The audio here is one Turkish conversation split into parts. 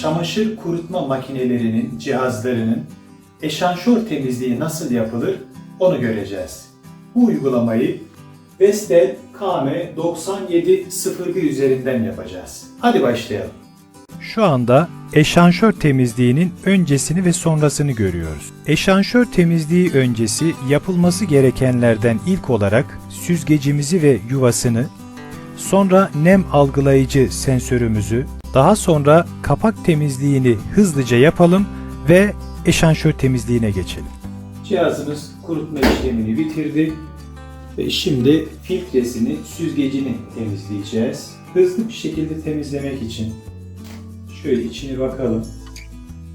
çamaşır kurutma makinelerinin, cihazlarının eşanşör temizliği nasıl yapılır onu göreceğiz. Bu uygulamayı Vestel KM9701 üzerinden yapacağız. Hadi başlayalım. Şu anda eşanşör temizliğinin öncesini ve sonrasını görüyoruz. Eşanşör temizliği öncesi yapılması gerekenlerden ilk olarak süzgecimizi ve yuvasını, sonra nem algılayıcı sensörümüzü, daha sonra kapak temizliğini hızlıca yapalım ve eşanşör temizliğine geçelim. Cihazımız kurutma işlemini bitirdi ve şimdi filtresini, süzgecini temizleyeceğiz. Hızlı bir şekilde temizlemek için Şöyle içine bakalım.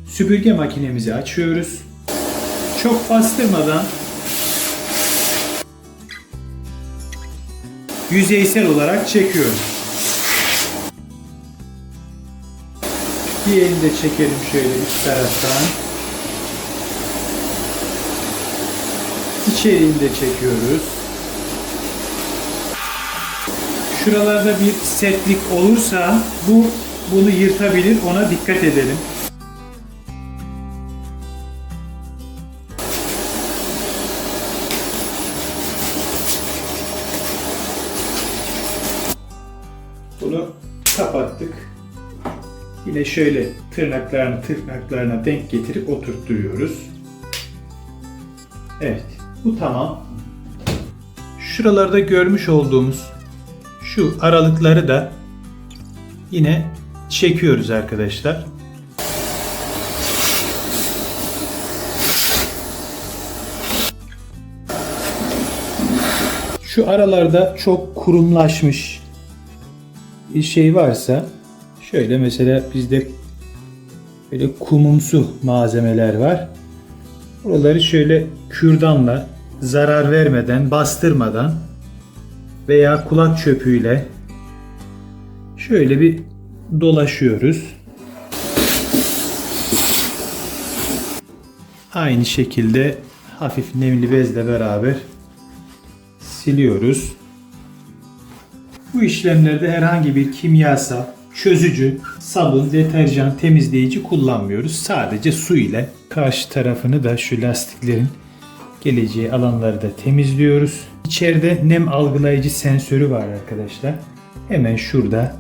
Süpürge makinemizi açıyoruz. Çok bastırmadan yüzeysel olarak çekiyoruz. Diğerini de çekelim şöyle üst taraftan. İçeriğini de çekiyoruz. Şuralarda bir sertlik olursa bu bunu yırtabilir. Ona dikkat edelim. Bunu kapattık. Yine şöyle tırnaklarını tırnaklarına denk getirip oturtturuyoruz. Evet, bu tamam. Şuralarda görmüş olduğumuz şu aralıkları da yine çekiyoruz arkadaşlar. Şu aralarda çok kurumlaşmış bir şey varsa şöyle mesela bizde böyle kumumsu malzemeler var. Buraları şöyle kürdanla zarar vermeden, bastırmadan veya kulak çöpüyle şöyle bir dolaşıyoruz. Aynı şekilde hafif nemli bezle beraber siliyoruz. Bu işlemlerde herhangi bir kimyasal, çözücü, sabun, deterjan, temizleyici kullanmıyoruz. Sadece su ile karşı tarafını da şu lastiklerin geleceği alanları da temizliyoruz. İçeride nem algılayıcı sensörü var arkadaşlar. Hemen şurada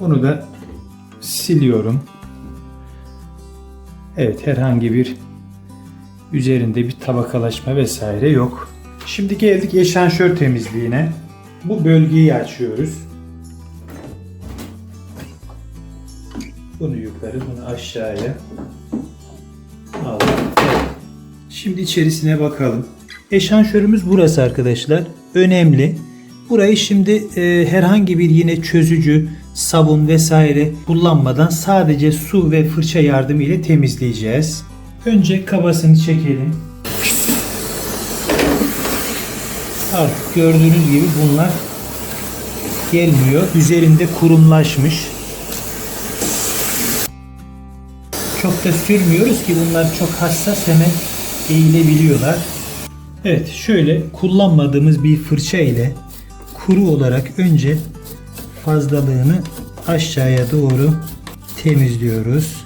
onu da siliyorum. Evet herhangi bir üzerinde bir tabakalaşma vesaire yok. Şimdi geldik eşanşör temizliğine. Bu bölgeyi açıyoruz. Bunu yukarı, bunu aşağıya aldım. Şimdi içerisine bakalım. Eşanşörümüz burası arkadaşlar. Önemli. Burayı şimdi e, herhangi bir yine çözücü, sabun vesaire kullanmadan sadece su ve fırça yardımıyla temizleyeceğiz. Önce kabasını çekelim. Artık gördüğünüz gibi bunlar gelmiyor. Üzerinde kurumlaşmış. Çok da sürmüyoruz ki bunlar çok hassas hemen eğilebiliyorlar. Evet şöyle kullanmadığımız bir fırça ile kuru olarak önce fazlalığını aşağıya doğru temizliyoruz.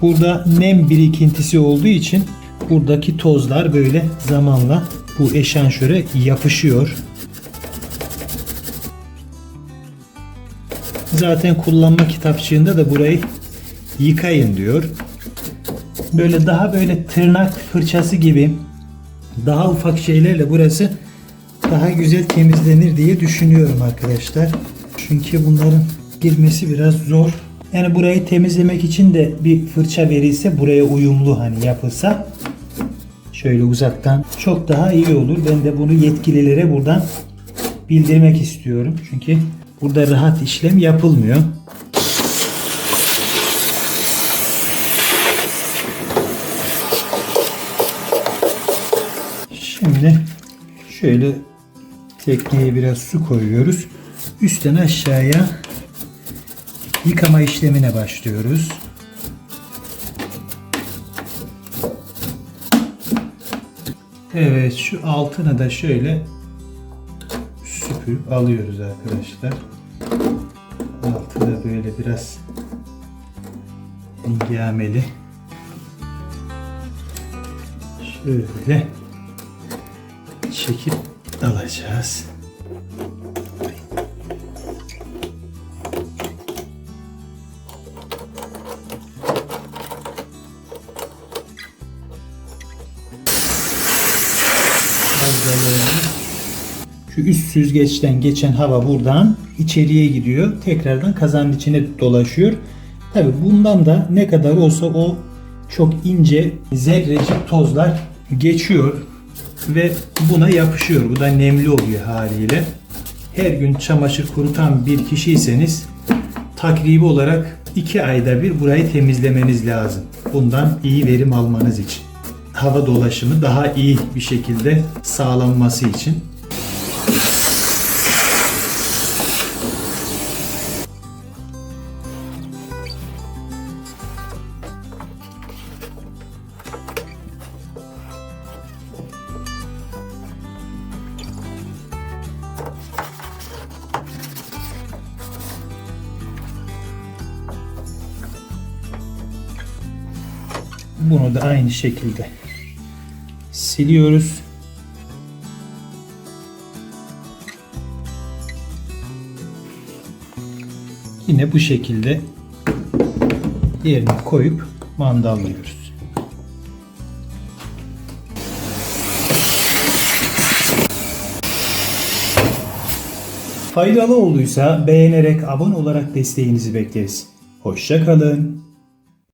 Burada nem birikintisi olduğu için buradaki tozlar böyle zamanla bu eşanşöre yapışıyor. Zaten kullanma kitapçığında da burayı yıkayın diyor. Böyle daha böyle tırnak fırçası gibi daha ufak şeylerle burası daha güzel temizlenir diye düşünüyorum arkadaşlar. Çünkü bunların girmesi biraz zor. Yani burayı temizlemek için de bir fırça verilse buraya uyumlu hani yapılsa şöyle uzaktan çok daha iyi olur. Ben de bunu yetkililere buradan bildirmek istiyorum. Çünkü burada rahat işlem yapılmıyor. Şimdi şöyle tekneye biraz su koyuyoruz. Üstten aşağıya yıkama işlemine başlıyoruz. Evet şu altını da şöyle alıyoruz arkadaşlar. Altı da böyle biraz engameli. Şöyle çekip alacağız. Fazlalığını şu üst süzgeçten geçen hava buradan içeriye gidiyor. Tekrardan kazanın içine dolaşıyor. Tabi bundan da ne kadar olsa o çok ince zerrecik tozlar geçiyor ve buna yapışıyor. Bu da nemli oluyor haliyle. Her gün çamaşır kurutan bir kişiyseniz takribi olarak 2 ayda bir burayı temizlemeniz lazım. Bundan iyi verim almanız için. Hava dolaşımı daha iyi bir şekilde sağlanması için. Bunu da aynı şekilde siliyoruz. Yine bu şekilde yerine koyup mandallıyoruz. Faydalı olduysa beğenerek abone olarak desteğinizi bekleriz. Hoşça kalın.